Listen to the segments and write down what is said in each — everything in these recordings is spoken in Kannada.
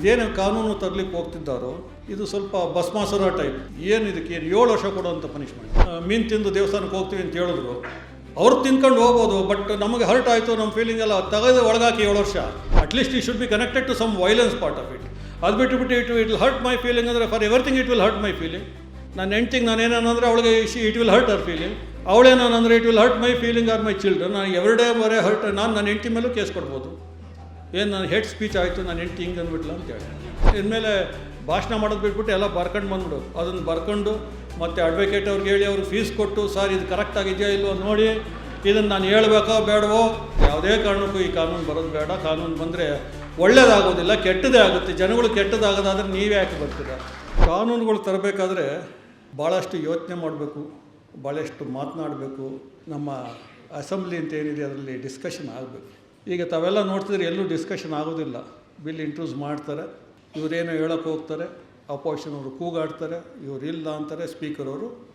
ಇದೇನು ಕಾನೂನು ತರಲಿಕ್ಕೆ ಹೋಗ್ತಿದ್ದಾರೋ ಇದು ಸ್ವಲ್ಪ ಭಸ್ಮಾಸುರ ಟೈಪ್ ಏನು ಇದಕ್ಕೆ, ಏನು ಏಳು ವರ್ಷ ಕೊಡುವಂಥ ಪನಿಷ್ಮೆಂಟ್ ಮೀನು ತಿಂದು ದೇವಸ್ಥಾನಕ್ಕೆ ಹೋಗ್ತೀವಿ ಅಂತ ಹೇಳಿದ್ರು. ಅವ್ರು ತಿನ್ಕೊಂಡು ಹೋಗ್ಬೋದು ಬಟ್ ನಮಗೆ ಹರ್ಟ್ ಆಯಿತು ನಮ್ಮ ಫೀಲಿಂಗ್ ಎಲ್ಲ ತೆಗೆದು ಒಳಗಾಕಿ ಏಳು ವರ್ಷ. ಅಟ್ಲೀಸ್ಟ್ ಈ should be connected to some violence part of it ಅದು ಬಿಟ್ಟುಬಿಟ್ಟು it it will hurt my feeling ಅಂದರೆ for everything it will hurt my feeling ನನ್ನ ಎಂಟಿಂಗ್ ನಾನು ಏನಂದ್ರೆ ಅವಳಿಗೆ it will hurt our feeling ಅವಳೇನಾನಂದ್ರೆ it will hurt my feeling or my children ನಾನು ಎವ್ರಿ ಡೇ ಬರೇ ಹರ್ಟ್ ನಾನು ನನ್ನ ಹೆಂಡ್ತಿ ಮೇಲೂ ಕೇಸ್ ಕೊಡ್ಬೋದು. ಏನು ನಾನು ಹೆಡ್ ಸ್ಪೀಚ್ ಆಯಿತು, ನಾನು ಹೆಂಡ್ತಿ ಹಿಂಗೆ ಅಂದ್ಬಿಟ್ಲ ಅಂತ ಹೇಳಿ. ಇನ್ಮೇಲೆ ಭಾಷಣ ಮಾಡೋದು ಬಿಟ್ಬಿಟ್ಟು ಎಲ್ಲ ಬರ್ಕೊಂಡು ಬಂದ್ಬಿಡು ಅದನ್ನು ಬರ್ಕೊಂಡು ಮತ್ತು ಅಡ್ವೊಕೇಟ್ ಅವ್ರಿಗೆ ಹೇಳಿ ಅವ್ರಿಗೆ ಫೀಸ್ ಕೊಟ್ಟು ಸರ್ ಇದು ಕರೆಕ್ಟ್ ಆಗಿದೆಯಾ ಇಲ್ವೋ ನೋಡಿ ಇದನ್ನು ನಾನು ಹೇಳಬೇಕೋ ಬೇಡವೋ? ಯಾವುದೇ ಕಾರಣಕ್ಕೂ ಈ ಕಾನೂನು ಬರೋದು ಬೇಡ. ಕಾನೂನು ಬಂದರೆ ಒಳ್ಳೇದಾಗೋದಿಲ್ಲ, ಕೆಟ್ಟದೇ ಆಗುತ್ತೆ. ಜನಗಳು ಕೆಟ್ಟದಾಗೋದಾದ್ರೆ ನೀವೇ ಯಾಕೆ ಬರ್ತೀರ? ಕಾನೂನುಗಳು ತರಬೇಕಾದ್ರೆ ಭಾಳಷ್ಟು ಯೋಚನೆ ಮಾಡಬೇಕು ಭಾಳಷ್ಟು ಮಾತನಾಡಬೇಕು. ನಮ್ಮ ಅಸೆಂಬ್ಲಿ ಅಂತ ಏನಿದೆ ಅದರಲ್ಲಿ ಡಿಸ್ಕಷನ್ ಆಗಬೇಕು. ಈಗ ತಾವೆಲ್ಲ ನೋಡ್ತಿದ್ರೆ ಎಲ್ಲೂ ಡಿಸ್ಕಷನ್ ಆಗೋದಿಲ್ಲ. ಬಿಲ್ ಇಂಟ್ರೂಸ್ ಮಾಡ್ತಾರೆ, ಇವರೇನೋ ಹೇಳಕ್ಕೆ ಹೋಗ್ತಾರೆ ಅಪೋಸಿಷನ್ ಅವರು ಕೂಗಾಡ್ತಾರೆ, ಇವರು ಇಲ್ಲ ಅಂತಾರೆ ಸ್ಪೀಕರ್ ಅವರು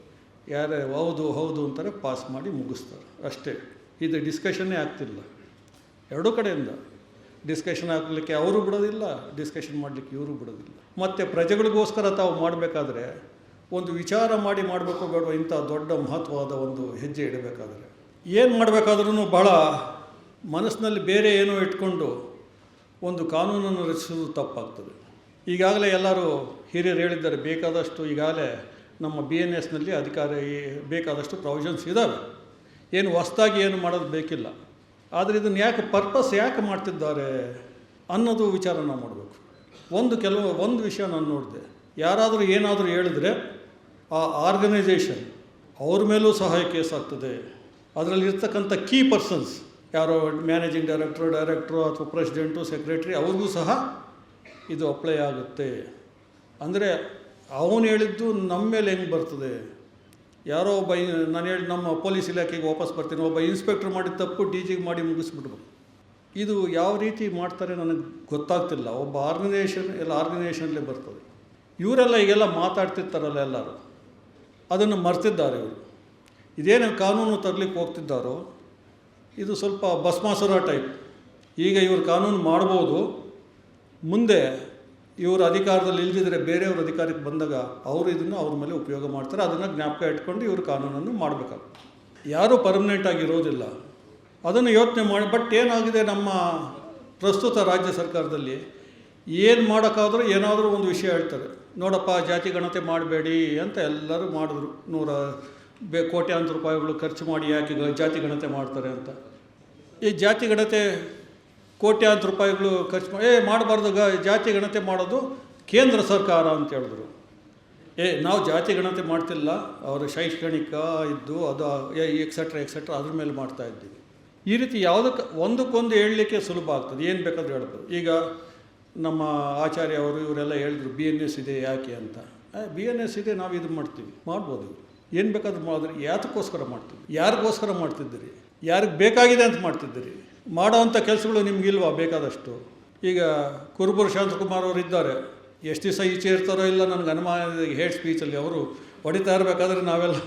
ಯಾರೇ ಹೌದು ಹೌದು ಅಂತಾರೆ ಪಾಸ್ ಮಾಡಿ ಮುಗಿಸ್ತಾರೆ. ಅಷ್ಟೇ. ಇದು ಡಿಸ್ಕಷನ್ನೇ ಆಗ್ತಿಲ್ಲ. ಎರಡೂ ಕಡೆಯಿಂದ. ಡಿಸ್ಕಷನ್ ಆಗಲಿಕ್ಕೆ ಅವರು ಬಿಡೋದಿಲ್ಲ ಡಿಸ್ಕಷನ್ ಮಾಡಲಿಕ್ಕೆ ಇವರು ಬಿಡೋದಿಲ್ಲ. ಮತ್ತು ಪ್ರಜೆಗಳಿಗೋಸ್ಕರ ತಾವು ಮಾಡಬೇಕಾದ್ರೆ, ಒಂದು ವಿಚಾರ ಮಾಡಿ ಮಾಡಬೇಕು ಬೇಡ ಇಂಥ ದೊಡ್ಡ ಮಹತ್ವವಾದ ಒಂದು ಹೆಜ್ಜೆ ಇಡಬೇಕಾದ್ರೆ. ಏನು ಮಾಡಬೇಕಾದ್ರೂ ಭಾಳ ಮನಸ್ಸಿನಲ್ಲಿ ಬೇರೆ ಏನೋ ಇಟ್ಕೊಂಡು ಒಂದು ಕಾನೂನನ್ನು ರಚಿಸುವುದು ತಪ್ಪಾಗ್ತದೆ. ಈಗಾಗಲೇ ಎಲ್ಲರೂ ಹಿರಿಯರು ಹೇಳಿದ್ದಾರೆ, ಬೇಕಾದಷ್ಟು ಈಗಾಗಲೇ ನಮ್ಮ ಬಿ ಎನ್ ಎಸ್ನಲ್ಲಿ ಅಧಿಕಾರ ಬೇಕಾದಷ್ಟು ಪ್ರೊವಿಷನ್ಸ್ ಇದ್ದಾವೆ. ಏನು ಹೊಸ್ದಾಗಿ ಏನು ಮಾಡೋದು ಬೇಕಿಲ್ಲ. ಆದರೆ ಇದನ್ನು ಯಾಕೆ ಪರ್ಪಸ್ ಯಾಕೆ ಮಾಡ್ತಿದ್ದಾರೆ ಅನ್ನೋದು ವಿಚಾರ ನಾವು ಮಾಡಬೇಕು. ಒಂದು ಕೆಲವು, ಒಂದು ವಿಷಯ ನಾನು ನೋಡಿದೆ. ಯಾರಾದರೂ ಏನಾದರೂ ಹೇಳಿದ್ರೆ ಆ ಆರ್ಗನೈಸೇಷನ್ ಅವ್ರ ಮೇಲೂ ಸಹಾಯ ಕೇಸ್ ಆಗ್ತದೆ ಅದರಲ್ಲಿ ಇರ್ತಕ್ಕಂಥ ಕೀ ಪರ್ಸನ್ಸ್ ಯಾರೋ ಮ್ಯಾನೇಜಿಂಗ್ ಡೈರೆಕ್ಟ್ರು ಡೈರೆಕ್ಟ್ರು ಅಥವಾ ಪ್ರೆಸಿಡೆಂಟು ಸೆಕ್ರೆಟ್ರಿ ಅವ್ರಿಗೂ ಸಹ ಇದು ಅಪ್ಲೈ ಆಗುತ್ತೆ. ಅಂದರೆ ಅವನು ಹೇಳಿದ್ದು ನಮ್ಮ ಮೇಲೆ ಹೆಂಗೆ ಬರ್ತದೆ? ಯಾರೋ ಒಬ್ಬ ನಾನು ಹೇಳಿ ನಮ್ಮ ಪೊಲೀಸ್ ಇಲಾಖೆಗೆ ವಾಪಸ್ ಬರ್ತೀನಿ, ಒಬ್ಬ ಇನ್ಸ್ಪೆಕ್ಟ್ರ್ ಮಾಡಿದ ತಪ್ಪು ಡಿ ಜಿಗೆ ಮಾಡಿ ಮುಗಿಸ್ಬಿಡ್ಬೇಕು. ಇದು ಯಾವ ರೀತಿ ಮಾಡ್ತಾರೆ ನನಗೆ ಗೊತ್ತಾಗ್ತಿಲ್ಲ. ಒಬ್ಬ ಆರ್ಗನೈಸೇಷನ್ ಎಲ್ಲ ಆರ್ಗನೈಸೇಷನ್ಲೇ ಬರ್ತದೆ. ಇವರೆಲ್ಲ ಈಗೆಲ್ಲ ಮಾತಾಡ್ತಿರ್ತಾರಲ್ಲ ಎಲ್ಲರೂ. ಅದನ್ನು ಮರ್ತಿದ್ದಾರೆ ಇವರು. ಇದೇನು ಕಾನೂನು ತರಲಿಕ್ಕೆ ಹೋಗ್ತಿದ್ದಾರೋ? ಇದು ಸ್ವಲ್ಪ ಭಸ್ಮಾಸುರ ಟೈಪ್. ಈಗ ಇವರು ಕಾನೂನು ಮಾಡ್ಬೋದು. ಮುಂದೆ ಇವರು ಅಧಿಕಾರದಲ್ಲಿ ಇಲ್ದಿದ್ರೆ ಬೇರೆಯವ್ರ ಅಧಿಕಾರಕ್ಕೆ ಬಂದಾಗ ಅವರು ಇದನ್ನು ಅವ್ರ ಮೇಲೆ ಉಪಯೋಗ ಮಾಡ್ತಾರೆ. ಅದನ್ನು ಜ್ಞಾಪಕ ಇಟ್ಕೊಂಡು ಇವರು ಕಾನೂನನ್ನು ಮಾಡಬೇಕಾಗುತ್ತೆ. ಯಾರೂ ಪರ್ಮನೆಂಟ್ ಆಗಿರೋದಿಲ್ಲ ಅದನ್ನು ಯೋಚನೆ ಮಾಡಿ, ಬಟ್ ಏನಾಗಿದೆ ನಮ್ಮ ಪ್ರಸ್ತುತ ರಾಜ್ಯ ಸರ್ಕಾರದಲ್ಲಿ? ಏನು ಮಾಡೋಕ್ಕಾದರೂ ಏನಾದರೂ ಒಂದು ವಿಷಯ ಹೇಳ್ತಾರೆ. ನೋಡಪ್ಪ, ಜಾತಿ ಗಣತೆ ಮಾಡಬೇಡಿ ಅಂತ ಎಲ್ಲರೂ ಮಾಡಿದ್ರು. ನೂರ ಬೇ ಕೋಟ್ಯಾಂತರ ರೂಪಾಯಿಗಳು ಖರ್ಚು ಮಾಡಿ ಯಾಕೆ ಜಾತಿ ಗಣತೆ ಮಾಡ್ತಾರೆ ಅಂತ? ಈ ಜಾತಿ ಗಣತೆ ಕೋಟ್ಯಾಂತರ ರೂಪಾಯಿಗಳು ಖರ್ಚು ಮಾಡಿ ಏ, ಮಾಡಬಾರ್ದು ಗ, ಜಾತಿ ಗಣತೆ ಮಾಡೋದು ಕೇಂದ್ರ ಸರ್ಕಾರ ಅಂತ ಹೇಳಿದ್ರು. ಏ, ನಾವು ಜಾತಿ ಗಣತೆ ಮಾಡ್ತಿಲ್ಲ, ಅವರು ಶೈಕ್ಷಣಿಕ ಇದ್ದು ಅದು ಎಕ್ಸೆಟ್ರಾ ಎಕ್ಸೆಟ್ರಾ ಅದ್ರ ಮೇಲೆ ಮಾಡ್ತಾ ಇದ್ದೀವಿ. ಈ ರೀತಿ ಯಾವುದಕ್ಕೆ, ಒಂದಕ್ಕೊಂದು ಹೇಳಲಿಕ್ಕೆ ಸುಲಭ ಆಗ್ತದೆ. ಏನು ಬೇಕಾದ್ರೂ ಹೇಳ್ಬೋದು. ಈಗ ನಮ್ಮ ಆಚಾರ್ಯ ಅವರು, ಇವರೆಲ್ಲ ಹೇಳಿದ್ರು ಬಿ ಎನ್ ಎಸ್ ಇದೆ ಯಾಕೆ ಅಂತ. ಬಿ ಎನ್ ಎಸ್ ಇದೆ, ನಾವು ಇದು ಮಾಡ್ತೀವಿ. ಮಾಡ್ಬೋದು. ಏನು ಬೇಕಾದ್ರೂ ಮಾಡಿದ್ರೆ ಯಾತಕ್ಕೋಸ್ಕರ ಮಾಡ್ತೀವಿ ಯಾರಿಗೋಸ್ಕರ ಮಾಡ್ತಿದ್ದೀರಿ? ಯಾರಿಗೆ ಬೇಕಾಗಿದೆ ಅಂತ ಮಾಡ್ತಿದ್ದೀರಿ? ಮಾಡೋವಂಥ ಕೆಲಸಗಳು ನಿಮಗಿಲ್ವಾ ಬೇಕಾದಷ್ಟು? ಈಗ ಕುರುಬುರು ಶಾಂತಕುಮಾರ್ ಅವರು ಇದ್ದಾರೆ. ಎಷ್ಟು ದಿವಸ ಈಚೆ ಇರ್ತಾರೋ ಇಲ್ಲ ನನಗೆ ಅನುಮಾನ ಹೇಟ್ ಸ್ಪೀಚಲ್ಲಿ ಅವರು ಹೊಡಿತಾ ಇರಬೇಕಾದ್ರೆ ನಾವೆಲ್ಲ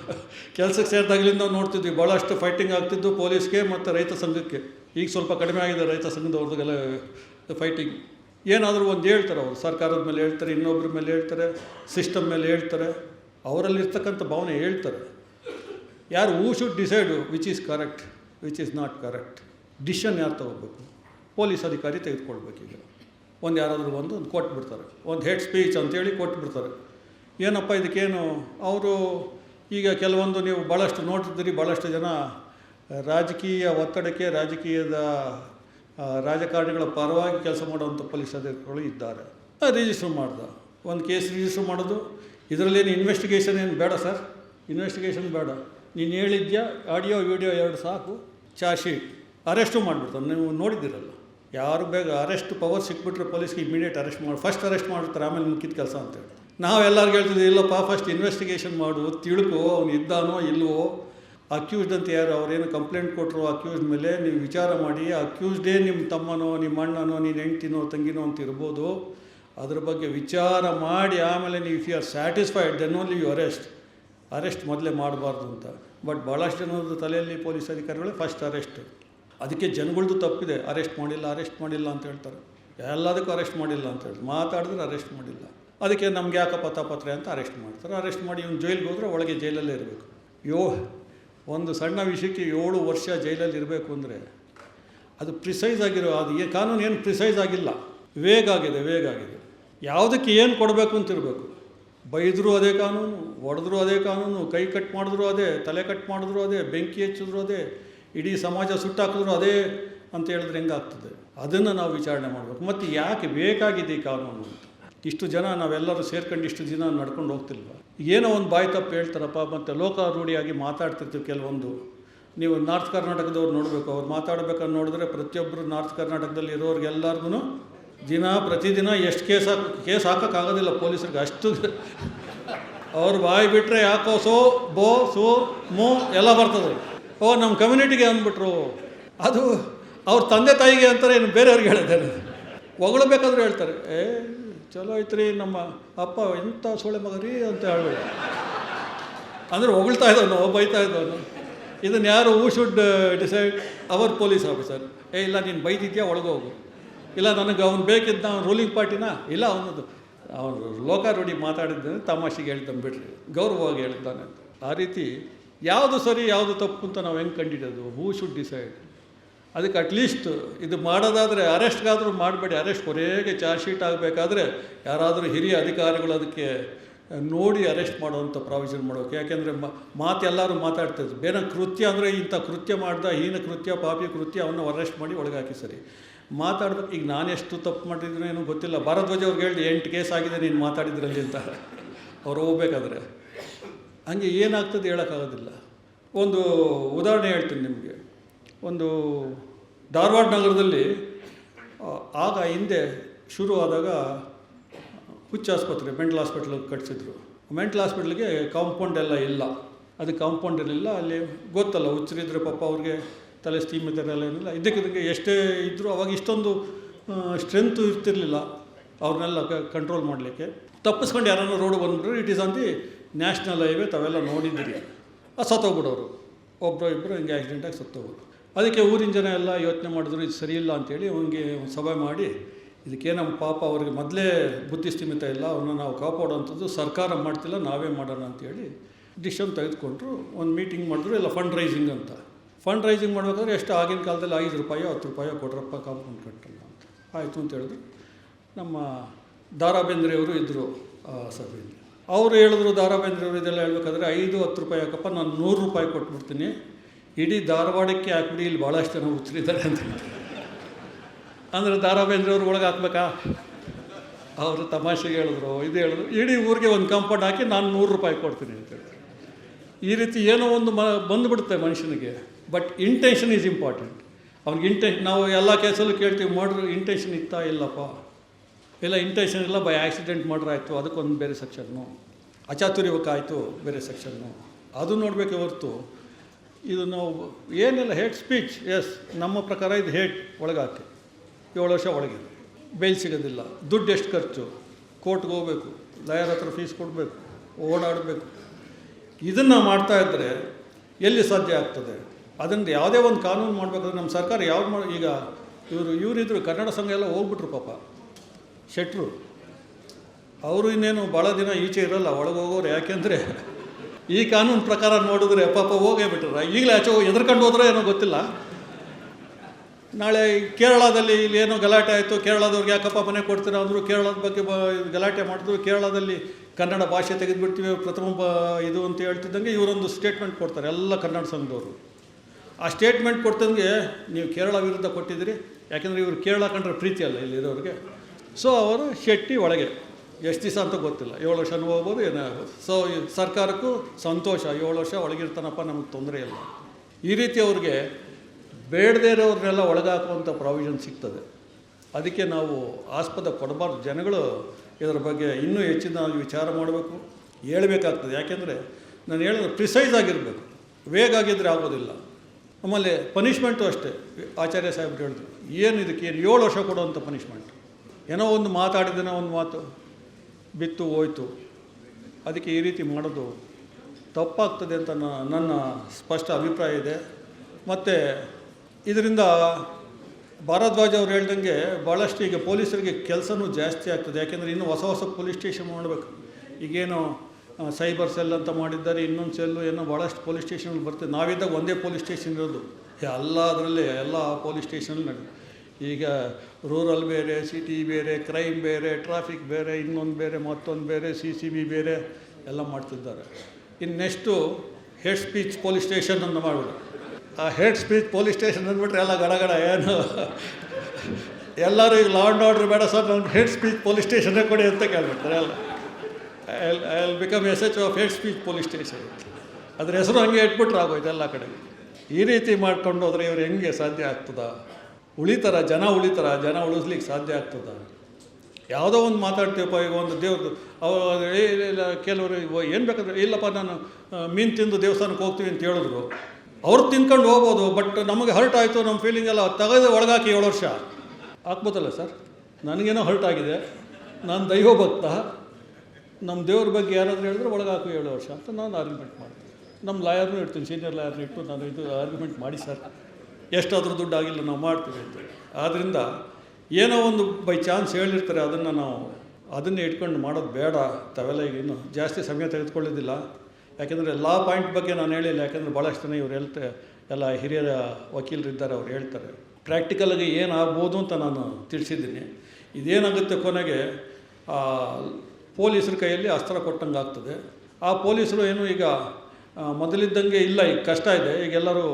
ಕೆಲಸಕ್ಕೆ ಸೇರಿದಾಗಲಿಂದ ನೋಡ್ತಿದ್ವಿ. ಭಾಳಷ್ಟು ಫೈಟಿಂಗ್ ಆಗ್ತಿದ್ದು ಪೊಲೀಸ್ಗೆ ಮತ್ತು ರೈತ ಸಂಘಕ್ಕೆ. ಈಗ ಸ್ವಲ್ಪ ಕಡಿಮೆ ಆಗಿದೆ ರೈತ ಸಂಘದವ್ರದ್ದೆಲ್ಲ ಫೈಟಿಂಗ್ ಏನಾದರೂ ಒಂದು ಹೇಳ್ತಾರೆ ಅವರು. ಸರ್ಕಾರದ ಮೇಲೆ ಹೇಳ್ತಾರೆ ಇನ್ನೊಬ್ಬರ ಮೇಲೆ ಹೇಳ್ತಾರೆ ಸಿಸ್ಟಮ್ ಮೇಲೆ ಹೇಳ್ತಾರೆ. ಅವರಲ್ಲಿರ್ತಕ್ಕಂಥ ಭಾವನೆ ಹೇಳ್ತಾರೆ. ಯಾರು who should decide which is correct which is not correct decision ಯಾರು ತಗೋಬೇಕು? ಪೊಲೀಸ್ ಅಧಿಕಾರಿ ತೆಗೆದುಕೊಳ್ಬೇಕೀಗ ಒಂದು ಯಾರಾದರೂ ಬಂದು ಒಂದು ಕೊಟ್ಬಿಡ್ತಾರೆ ಒಂದು ಹೆಡ್ ಸ್ಪೀಚ್ ಅಂತೇಳಿ ಕೊಟ್ಬಿಡ್ತಾರೆ ಏನಪ್ಪ ಇದಕ್ಕೇನು? ಅವರು ಈಗ ಕೆಲವೊಂದು ನೀವು ಭಾಳಷ್ಟು ನೋಡ್ತಿದ್ದೀರಿ ಭಾಳಷ್ಟು ಜನ ರಾಜಕೀಯ ಒತ್ತಡಕ್ಕೆ, ರಾಜಕೀಯದ ರಾಜಕಾರಣಿಗಳ ಪರವಾಗಿ ಕೆಲಸ ಮಾಡುವಂಥ ಪೊಲೀಸ್ ಅಧಿಕಾರಿಗಳು ಇದ್ದಾರೆ. ರಿಜಿಸ್ಟರ್ ಮಾಡ್ದೆ. ಒಂದು ಕೇಸ್ ರಿಜಿಸ್ಟರ್ ಮಾಡೋದು ಇದರಲ್ಲೇನು ಇನ್ವೆಸ್ಟಿಗೇಷನ್ ಏನು ಬೇಡ ಸರ್ ಇನ್ವೆಸ್ಟಿಗೇಷನ್ ಬೇಡ. ನೀನು ಹೇಳಿದ್ಯಾ ಆಡಿಯೋ ವಿಡಿಯೋ ಎರಡು ಸಾಕು ಚಾರ್ಜ್ ಶೀಟ್ ಅರೆಸ್ಟು ಮಾಡಿಬಿಡ್ತಾರೆ ನೀವು ನೋಡಿದ್ದೀರಲ್ಲ. ಯಾರು ಬೇಗ ಅರೆಸ್ಟ್ ಪವರ್ ಸಿಕ್ಬಿಟ್ರೆ ಪೊಲೀಸ್ಗೆ ಇಮಿಡಿಯೇಟ್ ಅರೆಸ್ಟ್ ಮಾಡಿ ಫಸ್ಟ್ ಅರೆಸ್ಟ್ ಮಾಡ್ತಾರೆ ಆಮೇಲೆ ಮುಕ್ಕಿದ ಕೆಲಸ ಅಂತೇಳಿ ನಾವು ಎಲ್ಲರಿಗೂ ಹೇಳ್ತಿದ್ವಿ, ಇಲ್ಲಪ್ಪ ಫಸ್ಟ್ ಇನ್ವೆಸ್ಟಿಗೇಷನ್ ಮಾಡು, ತಿಳ್ಕೋ, ಅವ್ನು ಇದ್ದಾನೋ ಇಲ್ವೋ. ಅಕ್ಯೂಸ್ಡ್ ಅಂತ ಯಾರು, ಅವರೇನು ಕಂಪ್ಲೇಂಟ್ ಕೊಟ್ಟರು ಅಕ್ಯೂಸ್ಡ್ ಮೇಲೆ ನೀವು ವಿಚಾರ ಮಾಡಿ ಅಕ್ಯೂಸ್ಡೇ ನಿಮ್ಮ ತಮ್ಮನೋ ನಿಮ್ಮ ಅಣ್ಣನೋ ನಿನ್ನ ಹೆಂಡ್ತಿನೋ, ತಂಗಿನೋ ಅಂತ ಇರ್ಬೋದು. ಅದ್ರ ಬಗ್ಗೆ ವಿಚಾರ ಮಾಡಿ ಆಮೇಲೆ ನೀವು if you are satisfied then only you arrest arrest ಮೊದಲೇ ಮಾಡಬಾರ್ದು ಅಂತ. ಬಟ್ ಭಾಳಷ್ಟು ಜನದ ತಲೆಯಲ್ಲಿ ಪೊಲೀಸ್ ಅಧಿಕಾರಿಗಳೇ ಫಸ್ಟ್ ಅರೆಸ್ಟ್ ಅದಕ್ಕೆ ಜನಗಳದ್ದು ತಪ್ಪಿದೆ. ಅರೆಸ್ಟ್ ಮಾಡಿಲ್ಲ ಅರೆಸ್ಟ್ ಮಾಡಿಲ್ಲ ಅಂತ ಹೇಳ್ತಾರೆ. ಎಲ್ಲದಕ್ಕೂ ಅರೆಸ್ಟ್ ಮಾಡಿಲ್ಲ ಅಂತ ಹೇಳಿ ಮಾತಾಡಿದ್ರೆ ಅರೆಸ್ಟ್ ಮಾಡಿಲ್ಲ. ಅದಕ್ಕೆ ನಮ್ಗೆ ಯಾಕಪ್ಪ ತಾಪತ್ರೆ ಅಂತ ಅರೆಸ್ಟ್ ಮಾಡ್ತಾರೆ. ಅರೆಸ್ಟ್ ಮಾಡಿ ಇವ್ನು ಜೈಲಿಗೆ ಹೋದರೆ ಒಳಗೆ ಜೈಲಲ್ಲೇ ಇರಬೇಕು. ಯೋ, ಒಂದು ಸಣ್ಣ ವಿಷಯಕ್ಕೆ ಏಳು ವರ್ಷ ಜೈಲಲ್ಲಿ ಇರಬೇಕು ಅಂದರೆ ಅದು ಪ್ರಿಸೈಸ್ ಆಗಿರೋ, ಅದು ಕಾನೂನು ಏನು ಪ್ರಿಸೈಸ್ ಆಗಿಲ್ಲ. ವೇಗ ಆಗಿದೆ ವೇಗ ಆಗಿದೆ. ಯಾವುದಕ್ಕೆ ಏನು ಕೊಡಬೇಕು ಅಂತ ಇರಬೇಕು. ಬೈದರೂ ಅದೇ ಕಾನೂನು, ಹೊಡೆದ್ರು ಅದೇ ಕಾನೂನು, ಕೈ ಕಟ್ ಮಾಡಿದ್ರು ಅದೇ, ತಲೆ ಕಟ್ ಮಾಡಿದ್ರು ಅದೇ, ಬೆಂಕಿ ಹಚ್ಚಿದ್ರು ಅದೇ, ಇಡೀ ಸಮಾಜ ಸುಟ್ಟಾಕಿದ್ರು ಅದೇ ಅಂತ ಹೇಳಿದ್ರೆ ಹೆಂಗಾಗ್ತದೆ? ಅದನ್ನು ನಾವು ವಿಚಾರಣೆ ಮಾಡಬೇಕು. ಮತ್ತು ಯಾಕೆ ಬೇಕಾಗಿದೆ ಈ ಕಾನೂನು ಅಂತ? ಇಷ್ಟು ಜನ ನಾವೆಲ್ಲರೂ ಸೇರ್ಕೊಂಡು ಇಷ್ಟು ದಿನ ನಡ್ಕೊಂಡು ಹೋಗ್ತಿಲ್ವ? ಏನೋ ಒಂದು ಬಾಯಿ ತಪ್ಪು ಹೇಳ್ತಾರಪ್ಪ, ಮತ್ತು ಲೋಕಾರೂಢಿಯಾಗಿ ಮಾತಾಡ್ತಿರ್ತೀವಿ ಕೆಲವೊಂದು. ನೀವು ನಾರ್ತ್ ಕರ್ನಾಟಕದವ್ರು ನೋಡಬೇಕು, ಅವ್ರು ಮಾತಾಡ್ಬೇಕಂತ ನೋಡಿದ್ರೆ ಪ್ರತಿಯೊಬ್ಬರು ನಾರ್ತ್ ಕರ್ನಾಟಕದಲ್ಲಿ ಇರೋರಿಗೆಲ್ಲರಿಗೂ ದಿನ ಪ್ರತಿದಿನ ಎಷ್ಟು ಕೇಸ್ ಹಾಕಿ, ಕೇಸ್ ಹಾಕೋಕ್ಕಾಗೋದಿಲ್ಲ ಪೊಲೀಸರಿಗೆ, ಅಷ್ಟು ಅವ್ರು ಬಾಯಿ ಬಿಟ್ಟರೆ ಯಾಕೋ ಸೋ, ಬೋ, ಸೋ, ಮೋ ಎಲ್ಲ ಬರ್ತದೆ. ಓ ನಮ್ಮ ಕಮ್ಯುನಿಟಿಗೆ ಅಂದ್ಬಿಟ್ರು. ಅದು ಅವ್ರ ತಂದೆ ತಾಯಿಗೆ ಅಂತಾರೆ ಏನು ಬೇರೆಯವ್ರಿಗೆ ಹೇಳಿದ್ದಾರೆ ಹೊಗಳಬೇಕಾದ್ರೂ ಹೇಳ್ತಾರೆ. ಏ, ಚಲೋ ಐತ್ರಿ ನಮ್ಮ ಅಪ್ಪ ಎಂಥ ಸೊಳ್ಳೆ ಮಗ ರೀ ಅಂತ ಹೇಳ್ಬೇಡಿ ಅಂದರೆ ಹೊಗಳ್ತಾ ಇದ್ದವನು ಬೈತಾ ಇದ್ದವನು ಇದನ್ನು ಯಾರು who should decide our police officer. ಏ, ಇಲ್ಲ, ನೀನು ಬೈದಿದ್ಯಾ, ಒಳಗೋಗು. ಇಲ್ಲ, ನನಗೆ ಅವ್ನು ಬೇಕಿದ್ದ ಅವ್ನು ರೂಲಿಂಗ್ ಪಾರ್ಟಿನ ಇಲ್ಲ, ಅವನದು. ಅವನು ಲೋಕಾರೂಢಿ ಮಾತಾಡಿದ್ದಾನೆ, ತಮಾಷೆಗೆ ಹೇಳ್ತಾನೆ, ಬಿಡ್ರಿ. ಗೌರವವಾಗಿ ಹೇಳ್ತಾನೆ ಅಂತ. ಆ ರೀತಿ ಯಾವುದು ಸರಿ, ಯಾವುದು ತಪ್ಪು ಅಂತ ನಾವು ಹೆಂಗೆ ಕಂಡಿಡೋದು? ಹೂ ಶುಡ್ ಡಿಸೈಡ್ ಅದಕ್ಕೆ ಅಟ್ಲೀಸ್ಟ್ ಇದು ಮಾಡೋದಾದರೆ ಅರೆಸ್ಟ್ಗಾದರೂ ಮಾಡಬೇಡಿ. ಅರೆಸ್ಟ್ ಕೊನೆಗೆ ಚಾರ್ಜ್ ಶೀಟ್ ಆಗಬೇಕಾದ್ರೆ ಯಾರಾದರೂ ಹಿರಿಯ ಅಧಿಕಾರಿಗಳು ಅದಕ್ಕೆ ನೋಡಿ ಅರೆಸ್ಟ್ ಮಾಡುವಂಥ ಪ್ರಾವಿಷನ್ ಮಾಡೋಕೆ. ಯಾಕೆಂದರೆ ಮಾತು ಎಲ್ಲರೂ ಮಾತಾಡ್ತಿದ್ರು ಬೇರೆ ಕೃತ್ಯ ಅಂದರೆ ಇಂಥ ಕೃತ್ಯ ಮಾಡ್ದ, ಹೀನ ಕೃತ್ಯ, ಪಾಪಿ ಕೃತ್ಯ ಅವನ್ನ ಅರೆಸ್ಟ್ ಮಾಡಿ ಒಳಗಾಕಿ ಸರಿ. ಮಾತಾಡ್ಬೇಕು ಈಗ ನಾನು ಎಷ್ಟು ತಪ್ಪು ಮಾಡಿದ್ರು ಏನೋ ಗೊತ್ತಿಲ್ಲ. ಭಾರದ್ವಾಜ್ ಅವ್ರಿಗೆ ಹೇಳಿ, ಎಂಟು ಕೇಸ್ ಆಗಿದೆ, ನೀನು ಮಾತಾಡಿದ್ರಲ್ಲಿ ಅಂತ. ಅವ್ರು ಹೋಗ್ಬೇಕಾದ್ರೆ. ಹಂಗೆ ಏನಾಗ್ತದೆ ಹೇಳೋಕ್ಕಾಗೋದಿಲ್ಲ. ಒಂದು ಉದಾಹರಣೆ ಹೇಳ್ತೀನಿ ನಿಮಗೆ. ಒಂದು ಧಾರವಾಡ ನಗರದಲ್ಲಿ ಆಗ ಹಿಂದೆ ಶುರು ಆದಾಗ, ಹುಚ್ಚ ಆಸ್ಪತ್ರೆ, ಮೆಂಟಲ್ ಹಾಸ್ಪಿಟ್ಲ್ ಕಟ್ಸಿದ್ರು. ಮೆಂಟಲ್ ಹಾಸ್ಪಿಟ್ಲಿಗೆ ಕಾಂಪೌಂಡ್ ಎಲ್ಲ ಇಲ್ಲ. ಅದು ಕಾಂಪೌಂಡ್ ಇರಲಿಲ್ಲ, ಅಲ್ಲಿ ಗೊತ್ತಲ್ಲ, ಹುಚ್ಚರಿದ್ರೆ ಪಾಪ ಅವ್ರಿಗೆ ತಲೆ ಸ್ಟೀಮ್ ಇದ್ದಾರೆಲ್ಲ ಏನಿಲ್ಲ. ಇದಕ್ಕೆ ಎಷ್ಟೇ ಇದ್ದರೂ ಅವಾಗ ಇಷ್ಟೊಂದು ಸ್ಟ್ರೆಂತು ಇರ್ತಿರಲಿಲ್ಲ ಅವ್ರನ್ನೆಲ್ಲ ಕಂಟ್ರೋಲ್ ಮಾಡಲಿಕ್ಕೆ. ತಪ್ಪಿಸ್ಕೊಂಡು ಯಾರನ್ನೋ road ಬಂದ್ಬಿಟ್ರು it is on the national highway ತಾವೆಲ್ಲ ನೋಡಿದ್ದೀರಿ. ಅದು ಸತ್ತೋಗ್ಬಿಡೋರು. ಒಬ್ಬರು ಇಬ್ಬರು ಹಿಂಗೆ ಆಕ್ಸಿಡೆಂಟಾಗಿ ಸತ್ತೋಗ್ರು ಅದಕ್ಕೆ ಊರಿನ ಜನ ಎಲ್ಲ ಯೋಚನೆ ಮಾಡಿದ್ರು, ಇದು ಸರಿಯಿಲ್ಲ ಅಂತೇಳಿ ಅವನಿಗೆ ಸಭೆ ಮಾಡಿ ಇದಕ್ಕೆ ನಮ್ಮ ಪಾಪ ಅವ್ರಿಗೆ ಮೊದಲೇ ಬುದ್ಧಿ ಸ್ಥಿಮಿತ ಇಲ್ಲ ಅವನ್ನ ನಾವು ಕಾಪಾಡೋವಂಥದ್ದು ಸರ್ಕಾರ ಮಾಡ್ತಿಲ್ಲ, ನಾವೇ ಮಾಡೋಣ ಅಂತೇಳಿ ಡಿಶನ್ ತೆಗೆದುಕೊಂಡ್ರು. ಒಂದು ಮೀಟಿಂಗ್ ಮಾಡಿದ್ರು, ಎಲ್ಲ ಫಂಡ್ ರೈಸಿಂಗ್ ಅಂತ. ಫಂಡ್ ರೈಸಿಂಗ್ ಮಾಡ್ಬೇಕಾದ್ರೆ ಎಷ್ಟು ಆಗಿನ ಕಾಲದಲ್ಲಿ ಐದು ರೂಪಾಯೋ, ಹತ್ತು ರೂಪಾಯೋ, ಕೊಟ್ರಪ್ಪ ಕಾಂಪೌಂಡ್ ಕಟ್ಟಲ್ಲ ಅಂತ. ಆಯಿತು ಅಂತ ಹೇಳಿದ್ರು. ನಮ್ಮ ದಾರಾ ಬೇಂದ್ರೆಯವರು ಇದ್ದರು ಸಭೆಯಲ್ಲಿ. ಅವರು ಹೇಳಿದ್ರು ದಾರಾ ಬೇಂದ್ರೆಯವರು ಇದೆಲ್ಲ ಹೇಳ್ಬೇಕಾದ್ರೆ ಐದು, ಹತ್ತು ರೂಪಾಯಿ ಹಾಕಪ್ಪ ನಾನು ನೂರು ರೂಪಾಯಿ ಕೊಟ್ಬಿಡ್ತೀನಿ. ಇಡೀ ಧಾರವಾಡಕ್ಕೆ ಹಾಕ್ಬಿಡಿ, ಇಲ್ಲಿ ಭಾಳಷ್ಟು ಜನ ಹುಚ್ಚರಿದ್ದಾರೆ ಅಂತ ಹೇಳ್ತಾರೆ. ಅಂದರೆ ದಾರಾ ಬೇಂದ್ರೆಯವ್ರು ಒಳಗೆ ಹಾಕ್ಬೇಕಾ? ಅವರು ತಮಾಷೆಗೆ ಹೇಳಿದ್ರು, ಇದು ಹೇಳಿದ್ರು. ಇಡೀ ಊರಿಗೆ ಒಂದು ಕಾಂಪೌಂಡ್ ಹಾಕಿ ನಾನು ನೂರು ರೂಪಾಯಿ ಕೊಡ್ತೀನಿ ಅಂತ ಹೇಳಿದ್ರು. ಈ ರೀತಿ ಏನೋ ಒಂದು ಮ, ಬಂದುಬಿಡುತ್ತೆ ಮನುಷ್ಯನಿಗೆ. ಬಟ್ ಇಂಟೆನ್ಷನ್ ಈಸ್ ಇಂಪಾರ್ಟೆಂಟ್ ಅವ್ನಿಗೆ ಇಂಟೆನ್ ನಾವು ಎಲ್ಲ ಕೇಸಲ್ಲೂ ಕೇಳ್ತೀವಿ, ಮಾಡ್ರು ಇಂಟೆನ್ಷನ್ ಇತ್ತಾ ಇಲ್ಲಪ್ಪ? ಇಲ್ಲ ಇಂಟೆನ್ಷನ್ ಇಲ್ಲ ಬೈ ಆಕ್ಸಿಡೆಂಟ್ ಮಾಡ್ರ್ ಆಯಿತು ಅದಕ್ಕೊಂದು ಬೇರೆ ಸೆಕ್ಷನ್ನು ಅಚಾತುರ್ಯವಕ್ಕಾಯಿತು ಬೇರೆ ಸೆಕ್ಷನ್ನು ಅದು ನೋಡಬೇಕು ಹೊರತು, ಇದು ನಾವು, ಏನಿಲ್ಲ ಹೇಟ್ ಸ್ಪೀಚ್ ಎಸ್ ನಮ್ಮ ಪ್ರಕಾರ ಇದು ಹೇಟ್ ಒಳಗಾಕಿ ಏಳು ವರ್ಷ ಒಳಗಿದೆ. ಬೇಲ್ ಸಿಗೋದಿಲ್ಲ. ದುಡ್ಡು ಎಷ್ಟು ಖರ್ಚು? ಕೋರ್ಟ್ಗೆ ಹೋಗ್ಬೇಕು. ಲಾಯರ್ ಹತ್ರ ಫೀಸ್ ಕೊಡಬೇಕು. ಓಡಾಡಬೇಕು. ಇದನ್ನು ಮಾಡ್ತಾ ಇದ್ದರೆ ಎಲ್ಲಿ ಸಾಧ್ಯ ಆಗ್ತದೆ? ಅದನ್ನು ಯಾವುದೇ ಒಂದು ಕಾನೂನು ಮಾಡಬೇಕಾದ್ರೆ ನಮ್ಮ ಸರ್ಕಾರ ಯಾವ್ದು ಮಾಡಿ, ಈಗ ಇವರು, ಇವರಿದ್ರು ಕನ್ನಡ ಸಂಘ ಎಲ್ಲ ಹೋಗ್ಬಿಟ್ರು ಪಾಪ. ಶೆಟ್ರು. ಅವರು ಇನ್ನೇನು ಭಾಳ ದಿನ ಈಚೆ ಇರಲ್ಲ, ಒಳಗೆ ಹೋಗೋರು ಯಾಕೆಂದರೆ ಈ ಕಾನೂನು ಪ್ರಕಾರ ನೋಡಿದ್ರೆ ಪಾಪ ಹೋಗೇ ಬಿಟ್ರ. ಈಗಲೇ ಆಚೆ ಎದುರ್ಕೊಂಡು ಹೋದ್ರೆ ಏನೋ ಗೊತ್ತಿಲ್ಲ. ನಾಳೆ ಕೇರಳದಲ್ಲಿ ಇಲ್ಲಿ ಏನೋ ಗಲಾಟೆ ಆಯಿತು, ಕೇರಳದವ್ರಿಗೆ ಯಾಕಪ್ಪ ಮನೆ ಕೊಡ್ತೀರಾ ಅಂದರು ಕೇರಳದ ಬಗ್ಗೆ ಬ, ಗಲಾಟೆ ಮಾಡಿದ್ರು. ಕೇರಳದಲ್ಲಿ ಕನ್ನಡ ಭಾಷೆ ತೆಗೆದುಬಿಡ್ತೀವಿ, ಪ್ರಥಮ ಇದು ಅಂತ ಹೇಳ್ತಿದ್ದಂಗೆ ಇವರೊಂದು ಸ್ಟೇಟ್ಮೆಂಟ್ ಕೊಡ್ತಾರೆ, ಎಲ್ಲ ಕನ್ನಡ ಸಂಘದವರು. ಆ ಸ್ಟೇಟ್ಮೆಂಟ್ ಕೊಡ್ತಂಗೆ ನೀವು ಕೇರಳ ವಿರುದ್ಧ ಕೊಟ್ಟಿದ್ದೀರಿ. ಯಾಕೆಂದರೆ ಇವರು ಕೇರಳ ಕಂಡ್ರೆ ಪ್ರೀತಿ ಅಲ್ಲ ಇಲ್ಲಿರೋರಿಗೆ. ಸೊ ಅವರು ಶೆಟ್ಟಿ ಒಳಗೆ. ಎಷ್ಟು ದಿವಸ ಅಂತ ಗೊತ್ತಿಲ್ಲ. ಏಳು ವರ್ಷನೂ ಹೋಗ್ಬೋದು ಏನೇ ಆಗ್ಬೋದು. ಸೊ ಸರ್ಕಾರಕ್ಕೂ ಸಂತೋಷ. ಏಳು ವರ್ಷ ಒಳಗಿರ್ತಾನಪ್ಪ, ನಮಗೆ ತೊಂದರೆ ಇಲ್ಲ. ಈ ರೀತಿ ಅವ್ರಿಗೆ ಬೇಡದೇ ಇರೋರನ್ನೆಲ್ಲ ಒಳಗಾಕುವಂಥ ಪ್ರಾವಿಷನ್ ಸಿಗ್ತದೆ. ಅದಕ್ಕೆ ನಾವು ಆಸ್ಪದ ಕೊಡಬಾರ್ದು. ಜನಗಳು ಇದರ ಬಗ್ಗೆ ಇನ್ನೂ ಹೆಚ್ಚಿನ ವಿಚಾರ ಮಾಡಬೇಕು. ಹೇಳಬೇಕಾಗ್ತದೆ. ಯಾಕೆಂದರೆ ನಾನು ಹೇಳಿದ್ರೆ ಪ್ರಿಸೈಸ್ ಆಗಿರಬೇಕು. ವೇಗ ಆಗಿದ್ದರೆ ಆಗೋದಿಲ್ಲ. ಆಮೇಲೆ ಪನಿಷ್ಮೆಂಟು ಅಷ್ಟೇ. ಆಚಾರ್ಯ ಸಾಹೇಬ್ರು ಹೇಳಿದ್ರು. ಏನು ಇದಕ್ಕೆ? ಏನು ಏಳು ವರ್ಷ ಕೊಡುವಂಥ ಪನಿಷ್ಮೆಂಟ್ ಏನೋ ಒಂದು ಮಾತಾಡಿದ್ದೇನೋ ಒಂದು ಮಾತು. ಬಿತ್ತು, ಹೋಯ್ತು. ಅದಕ್ಕೆ ಈ ರೀತಿ ಮಾಡೋದು ತಪ್ಪಾಗ್ತದೆ ಅಂತ ನನ್ನ ಸ್ಪಷ್ಟ ಅಭಿಪ್ರಾಯ ಇದೆ. ಮತ್ತು ಇದರಿಂದ ಭಾರದ್ವಾಜ್ ಅವ್ರು ಹೇಳ್ದಂಗೆ ಭಾಳಷ್ಟು ಈಗ ಪೊಲೀಸರಿಗೆ ಕೆಲಸನೂ ಜಾಸ್ತಿ ಆಗ್ತದೆ. ಯಾಕೆಂದರೆ ಇನ್ನೂ ಹೊಸ ಹೊಸ ಪೊಲೀಸ್ ಸ್ಟೇಷನ್ ಮಾಡಬೇಕು. ಈಗೇನು ಸೈಬರ್ ಸೆಲ್ ಅಂತ ಮಾಡಿದ್ದಾರೆ, ಇನ್ನೊಂದು ಸೆಲ್ಲು ಏನೋ ಭಾಳಷ್ಟು ಪೊಲೀಸ್ ಸ್ಟೇಷನ್ಗಳು ಬರ್ತದೆ ನಾವಿದ್ದಾಗ ಒಂದೇ ಪೊಲೀಸ್ ಸ್ಟೇಷನ್ ಇರೋದು. ಎಲ್ಲ ಅದರಲ್ಲಿ ಎಲ್ಲ ಪೊಲೀಸ್ ಸ್ಟೇಷನ್ ನಡೆ ಈಗ ರೂರಲ್ ಬೇರೆ, ಸಿಟಿ ಬೇರೆ, ಕ್ರೈಮ್ ಬೇರೆ, ಟ್ರಾಫಿಕ್ ಬೇರೆ, ಇನ್ನೊಂದು ಬೇರೆ, ಮತ್ತೊಂದು ಬೇರೆ, ಸಿ ಸಿ ಬಿ ಬೇರೆ ಎಲ್ಲ ಮಾಡ್ತಿದ್ದಾರೆ. ಇನ್ನು next hate speech police station ಅಂತ ಮಾಡಿಬಿಡು. ಆ ಹೆಡ್ ಸ್ಪೀಚ್ ಪೊಲೀಸ್ ಸ್ಟೇಷನ್ ಅಂದ್ಬಿಟ್ರೆ ಎಲ್ಲ ಗಡಗಡ, ಏನು? ಎಲ್ಲರೂ ಈಗ ಲಾ ಆ್ಯಂಡ್ ಆರ್ಡ್ರ್ ಬೇಡ ಸರ್ ನಾನು ಹೆಡ್ ಸ್ಪೀಚ್ ಪೊಲೀಸ್ ಸ್ಟೇಷನ್ನೇ ಕೊಡಿ ಅಂತ ಕೇಳ್ಬಿಡ್ತಾರೆ ಎಲ್ಲ. I I become S H of hate speech police station ಅದ್ರ ಹೆಸರು ಹಂಗೆ ಇಟ್ಬಿಟ್ರೆ ಆಗೋಯ್ತು ಎಲ್ಲ ಕಡೆ. ಈ ರೀತಿ ಮಾಡ್ಕೊಂಡು ಹೋದ್ರೆ ಇವ್ರು ಹೆಂಗೆ ಸಾಧ್ಯ ಆಗ್ತದ? ಉಳಿತಾರ ಜನ ಉಳಿತಾರ ಜನ ಉಳಿಸ್ಲಿಕ್ಕೆ ಸಾಧ್ಯ ಆಗ್ತದ? ಯಾವುದೋ ಒಂದು ಮಾತಾಡ್ತೀವಪ್ಪ ಈಗ ಒಂದು ದೇವ್ರದ್ದು ಏ, ಇಲ್ಲ, ಕೆಲವರು ಏನು ಬೇಕಾದ್ರೆ ಇಲ್ಲಪ್ಪ ನಾನು ಮೀನು ತಿಂದು ದೇವಸ್ಥಾನಕ್ಕೆ ಹೋಗ್ತೀವಿ ಅಂತ ಹೇಳಿದ್ರು. ಅವ್ರು ತಿನ್ಕೊಂಡು ಹೋಗ್ಬೋದು ಬಟ್ ನಮಗೆ ಹರ್ಟ್ ಆಯಿತು ನಮ್ಮ ಫೀಲಿಂಗ್ ಎಲ್ಲ ತೆಗೆದು ಒಳಗಾಕಿ ಏಳು ವರ್ಷ. ಹಾಕ್ಬೋದಲ್ಲ ಸರ್? ನನಗೇನೋ ಹರ್ಟ್ ಆಗಿದೆ. ನಾನು ದೈವ ಭಕ್ತ ನಮ್ಮ ದೇವ್ರ ಬಗ್ಗೆ ಯಾರಾದರೂ ಹೇಳಿದ್ರೆ ಒಳಗಾಕು ಏಳು ವರ್ಷ ಅಂತ ನಾನು ಆರ್ಗ್ಯುಮೆಂಟ್ ಮಾಡ್ತೀನಿ. ನಮ್ಮ ಲಾಯರ್ನು ಇಡ್ತೀನಿ ಸೀನಿಯರ್ ಲಾಯರ್ನ ಇಟ್ಟು ನಾನು ಇದು ಆರ್ಗ್ಯುಮೆಂಟ್ ಮಾಡಿ ಸರ್. ಎಷ್ಟಾದರೂ ದುಡ್ಡು ಆಗಿಲ್ಲ, ನಾವು ಮಾಡ್ತೀವಿ ಅಂತ. ಆದ್ದರಿಂದ ಏನೋ ಒಂದು ಬೈ ಚಾನ್ಸ್ ಹೇಳಿರ್ತಾರೆ, ಅದನ್ನು ನಾವು ಅದನ್ನೇ ಇಟ್ಕೊಂಡು ಮಾಡೋದು ಬೇಡ, ತಾವೆಲ್ಲ ಈಗ ಇನ್ನು ಜಾಸ್ತಿ ಸಮಯ ತೆಗೆದುಕೊಳ್ಳೋದಿಲ್ಲ. ಯಾಕೆಂದರೆ ಲಾ ಪಾಯಿಂಟ್ ಬಗ್ಗೆ ನಾನು ಹೇಳಿಲ್ಲ, ಯಾಕೆಂದರೆ ಭಾಳಷ್ಟು ಜನ ಇವ್ರು ಹೇಳ್ತೆ, ಎಲ್ಲ ಹಿರಿಯರ ವಕೀಲರಿದ್ದಾರೆ, ಅವ್ರು ಹೇಳ್ತಾರೆ. ಪ್ರಾಕ್ಟಿಕಲಾಗಿ ಏನಾಗ್ಬೋದು ಅಂತ ನಾನು ತಿಳಿಸಿದ್ದೀನಿ. ಇದೇನಾಗುತ್ತೆ ಕೊನೆಗೆ ಪೊಲೀಸರ ಕೈಯಲ್ಲಿ ಅಸ್ತ್ರ ಕೊಟ್ಟಂಗೆ ಆಗ್ತದೆ. ಆ ಪೊಲೀಸರು ಏನು ಈಗ ಮೊದಲಿದ್ದಂಗೆ ಇಲ್ಲ, ಈಗ ಕಷ್ಟ ಇದೆ. ಈಗ ಎಲ್ಲರೂ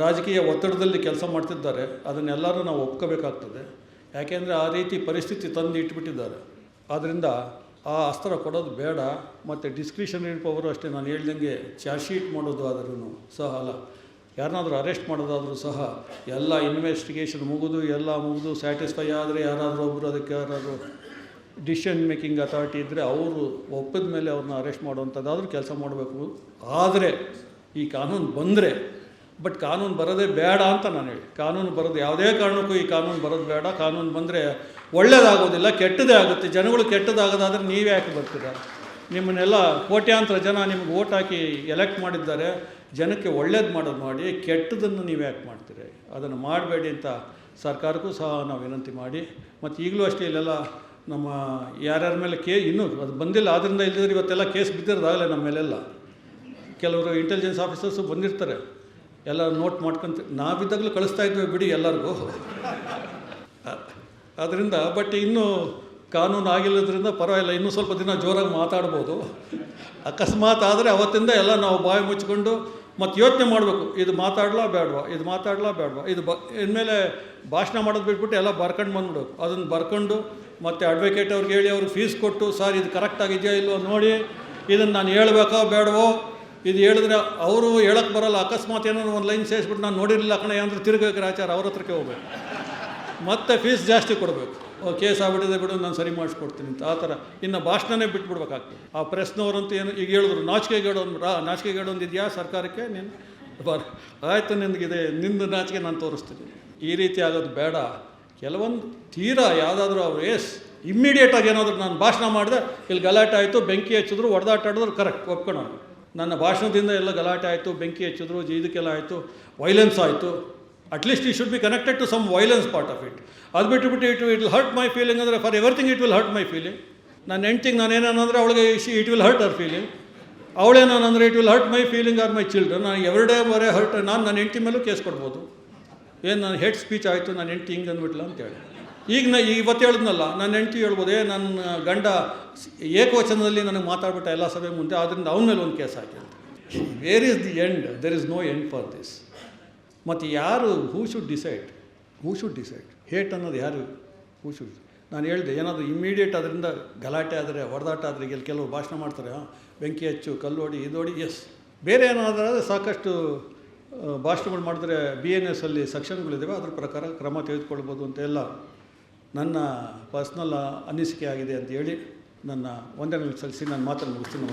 ರಾಜಕೀಯ ಒತ್ತಡದಲ್ಲಿ ಕೆಲಸ ಮಾಡ್ತಿದ್ದಾರೆ. ಅದನ್ನೆಲ್ಲರೂ ನಾವು ಒಪ್ಕೋಬೇಕಾಗ್ತದೆ. ಯಾಕೆಂದರೆ ಆ ರೀತಿ ಪರಿಸ್ಥಿತಿ ತಂದು ಇಟ್ಬಿಟ್ಟಿದ್ದಾರೆ. ಆದ್ದರಿಂದ ಆ ಅಸ್ತ್ರ ಕೊಡೋದು ಬೇಡ. ಮತ್ತು ಡಿಸ್ಕ್ರಿಷನರಿ ಪವರು ಅಷ್ಟೇ, ನಾನು ಹೇಳ್ದಂಗೆ ಚಾರ್ಜ್ ಶೀಟ್ ಮಾಡೋದು ಆದ್ರೂ ಸಹ ಅಲ್ಲ. ಯಾರನ್ನಾದರೂ ಅರೆಸ್ಟ್ ಮಾಡೋದಾದರೂ ಸಹ ಎಲ್ಲ ಇನ್ವೆಸ್ಟಿಗೇಷನ್ ಮುಗಿದು, ಎಲ್ಲ ಮುಗಿದು ಸ್ಯಾಟಿಸ್ಫೈ ಆದರೆ ಯಾರಾದರೂ ಒಬ್ಬರು ಅದಕ್ಕೆ ಯಾರಾದರೂ ಡಿಸಿಷನ್ ಮೇಕಿಂಗ್ ಅಥಾರಿಟಿ ಇದ್ದರೆ ಅವರು ಒಪ್ಪಿದ ಮೇಲೆ ಅವ್ರನ್ನ ಅರೆಸ್ಟ್ ಮಾಡುವಂಥದ್ದಾದರೂ ಕೆಲಸ ಮಾಡಬೇಕು. ಆದರೆ ಈ ಕಾನೂನು ಬಂದರೆ, ಬಟ್ ಕಾನೂನು ಬರೋದೇ ಬೇಡ ಅಂತ ನಾನು ಹೇಳಿ. ಕಾನೂನು ಬರೋದು ಯಾವುದೇ ಕಾರಣಕ್ಕೂ ಈ ಕಾನೂನು ಬರೋದು ಬೇಡ. ಕಾನೂನು ಬಂದರೆ ಒಳ್ಳೇದಾಗೋದಿಲ್ಲ, ಕೆಟ್ಟದೇ ಆಗುತ್ತೆ. ಜನಗಳು ಕೆಟ್ಟದಾಗೋದಾದ್ರೆ ನೀವೇ ಯಾಕೆ ಬರ್ತೀರಾ? ನಿಮ್ಮನ್ನೆಲ್ಲ ಕೋಟ್ಯಾಂತರ ಜನ ನಿಮ್ಗೆ ಓಟ್ ಹಾಕಿ ಎಲೆಕ್ಟ್ ಮಾಡಿದ್ದಾರೆ. ಜನಕ್ಕೆ ಒಳ್ಳೇದು ಮಾಡೋದು ಮಾಡಿ, ಕೆಟ್ಟದನ್ನು ನೀವು ಯಾಕೆ ಮಾಡ್ತೀರಿ? ಅದನ್ನು ಮಾಡಬೇಡಿ ಅಂತ ಸರ್ಕಾರಕ್ಕೂ ಸಹ ನಾವು ವಿನಂತಿ ಮಾಡಿ. ಮತ್ತು ಈಗಲೂ ಅಷ್ಟೇ ಇಲ್ಲೆಲ್ಲ ನಮ್ಮ ಯಾರ್ಯಾರ ಮೇಲೆ ಕೇ, ಇನ್ನೂ ಅದು ಬಂದಿಲ್ಲ. ಆದ್ದರಿಂದ ಇಲ್ಲದಿದ್ರೆ ಇವತ್ತೆಲ್ಲ ಕೇಸ್ ಬಿದ್ದಿರೋದಾಗಲೇ ನಮ್ಮ ಮೇಲೆಲ್ಲ. ಕೆಲವರು ಇಂಟೆಲಿಜೆನ್ಸ್ ಆಫೀಸರ್ಸು ಬಂದಿರ್ತಾರೆ. ಎಲ್ಲ ನೋಟ್ ಮಾಡ್ಕೊಂತ, ನಾವಿದ್ದಾಗಲೂ ಕಳಿಸ್ತಾ ಇದ್ವಿ ಬಿಡಿ ಎಲ್ಲರಿಗೂ. ಆದ್ದರಿಂದ ಬಟ್ ಇನ್ನೂ ಕಾನೂನು ಆಗಿಲ್ಲದ್ರಿಂದ ಪರವಾಗಿಲ್ಲ. ಇನ್ನೂ ಸ್ವಲ್ಪ ದಿನ ಜೋರಾಗಿ ಮಾತಾಡ್ಬೋದು. ಅಕಸ್ಮಾತ್ ಆದರೆ ಅವತ್ತಿಂದ ಎಲ್ಲ ನಾವು ಬಾಯಿ ಮುಚ್ಕೊಂಡು ಮತ್ತು ಯೋಚನೆ ಮಾಡಬೇಕು, ಇದು ಮಾತಾಡ್ಲಾ ಬೇಡವಾ ಇದು ಮಾತಾಡ್ಲಾ ಬೇಡವಾ ಇದು ಬ, ಇನ್ಮೇಲೆ ಭಾಷಣ ಮಾಡೋದು ಬಿಟ್ಬಿಟ್ಟು ಎಲ್ಲ ಬರ್ಕೊಂಡು ಬಂದ್ಬಿಡೋದು. ಅದನ್ನು ಬರ್ಕೊಂಡು ಮತ್ತು ಅಡ್ವೊಕೇಟ್ ಅವ್ರಿಗೆ ಹೇಳಿ ಅವ್ರಿಗೆ ಫೀಸ್ ಕೊಟ್ಟು, ಸರ್, ಇದು ಕರೆಕ್ಟಾಗಿದೆಯೋ ಇಲ್ವೋ ನೋಡಿ ಇದನ್ನು ನಾನು ಹೇಳ್ಬೇಕೋ ಬೇಡವೋ ಇದು ಹೇಳಿದ್ರೆ ಅವರು ಹೇಳಕ್ಕೆ ಬರಲ್ಲ, ಅಕಸ್ಮಾತ್ ಏನಾದ್ರು ಒಂದು ಲೈನ್ ಸೇರಿಸ್ಬಿಟ್ಟು ನಾನು ನೋಡಿರಲಿಲ್ಲ ಕಣ ಅಂದ್ರೆ ತಿರುಗಕ್ಕೆ ಆಚಾರ, ಅವ್ರ ಹತ್ರಕ್ಕೆ ಹೋಗ್ಬೇಕು. ಮತ್ತೆ ಫೀಸ್ ಜಾಸ್ತಿ ಕೊಡಬೇಕು. ಕೇಸ್ ಆಗ್ಬಿಟ್ಟಿದೆ ಬಿಡು, ನಾನು ಸರಿ ಮಾಡಿಸ್ಕೊಡ್ತೀನಿ ಅಂತ. ಆ ಥರ. ಇನ್ನು ಭಾಷಣನೇ ಬಿಟ್ಬಿಡ್ಬೇಕಾಗ್ತದೆ. ಆ ಪ್ರೆಸ್ನವರಂತೂ ಏನು ಈಗ ಹೇಳಿದ್ರು, ನಾಚಿಕೆಗೇಡು ಒಂದು ರಾ ಒಂದು ಇದೆಯಾ ಸರ್ಕಾರಕ್ಕೆ? ನೀನು ಬರ್ ಆಯಿತು ನಿನಗಿದೆ ನಿಂದು ನಾಚಿಕೆ ನಾನು ತೋರಿಸ್ತೀನಿ. ಈ ರೀತಿ ಆಗೋದು ಬೇಡ. ಕೆಲವೊಂದು ತೀರಾ ಯಾವುದಾದ್ರೂ ಅವ್ರು ಎಸ್ ಇಮ್ಮಿಡಿಯೇಟಾಗಿ ಏನಾದರೂ ನಾನು ಭಾಷಣ ಮಾಡಿದೆ, ಇಲ್ಲಿ ಗಲಾಟೆ ಆಯಿತು, ಬೆಂಕಿ ಹಚ್ಚಿದ್ರು, ಹೊಡೆದಾಟ ಆಡಿದ್ರು ಕರೆಕ್ಟ್ ಒಪ್ಕೊಳೋಣ ನನ್ನ ಭಾಷಣದಿಂದ ಎಲ್ಲ ಗಲಾಟೆ ಆಯಿತು, ಬೆಂಕಿ ಹಚ್ಚಿದ್ರು ಇದಕ್ಕೆಲ್ಲ ಆಯಿತು ವೈಲೆನ್ಸ್ ಆಯಿತು. ಅಟ್ಲೀಸ್ಟ್ ಈ should be connected to some violence part of it ಅದು ಬಿಟ್ಟುಬಿಟ್ಟು it it will hurt my feeling ಅಂದರೆ for everything it will hurt my feeling ನಾನು ಹೆಂಡ್ತಿಗೆ ನಾನು ಏನೇನಂದರೆ ಅವಳಿಗೆ it will hurt our feeling ಅವಳೇ ನಾನು ಅಂದರೆ it will hurt my feeling or my children ನಾನು ಎವ್ರಿ ಡೇ ಬರೇ ಹರ್ಟ್ ನಾನು ನನ್ನ ಹೆಂಡ್ತಿ ಮೇಲೂ ಕೇಸ್ ಕೊಡ್ಬೋದು. ಏನು ನಾನು ಹೆಡ್ ಸ್ಪೀಚ್ ಆಯಿತು, ನನ್ನ ಹೆಂಡ್ತಿ ಹಿಂಗೆ ಅಂದ್ಬಿಟ್ಲ ಅಂತೇಳಿ ಈಗ ನಾ ಇವತ್ತು ಹೇಳಿದ್ನಲ್ಲ, ನನ್ನ ಹೆಂಡ್ತಿ ಹೇಳ್ಬೋದು ನನ್ನ ಗಂಡ ಏಕವಚನದಲ್ಲಿ ನನಗೆ ಮಾತಾಡ್ಬಿಟ್ಟ ಎಲ್ಲ ಸಭೆ ಮುಂದೆ ಆದ್ದರಿಂದ ಅವನ ಮೇಲೆ ಒಂದು case hockey where is the end there is no end for this ಮತ್ತು ಯಾರು who should decide who should decide hate ಅನ್ನೋದು ಯಾರು? ಹೂ ಶುಡ್ ನಾನು ಹೇಳಿದೆ, ಏನಾದರೂ ಇಮ್ಮಿಡಿಯೇಟ್ ಅದರಿಂದ ಗಲಾಟೆ ಆದರೆ, ಹೊಡೆದಾಟ ಆದರೆ ಈಗ ಕೆಲವು ಭಾಷಣ ಮಾಡ್ತಾರೆ ಬೆಂಕಿ ಹಚ್ಚು ಕಲ್ಲೋಡಿ ಇದೋಡಿ ಎಸ್ ಬೇರೆ ಏನಾದರೂ ಸಾಕಷ್ಟು ಭಾಷಣಗಳು ಮಾಡಿದ್ರೆ ಬಿ ಎನ್ ಎಸ್ ಅಲ್ಲಿ ಸೆಕ್ಷನ್ಗಳಿದ್ದಾವೆ ಅದ್ರ ಪ್ರಕಾರ ಕ್ರಮ ತೆಗೆದುಕೊಳ್ಬೋದು ಅಂತ ಎಲ್ಲ ನನ್ನ ಪರ್ಸ್ನಲ್ ಅನಿಸಿಕೆ ಆಗಿದೆ ಅಂತ ಹೇಳಿ ನನ್ನ ವಂದನೆಗಳು ಸಲ್ಲಿಸಿ, ನಾನು ಮಾತನ್ನು ಮುಗಿಸ್ತೀನಿ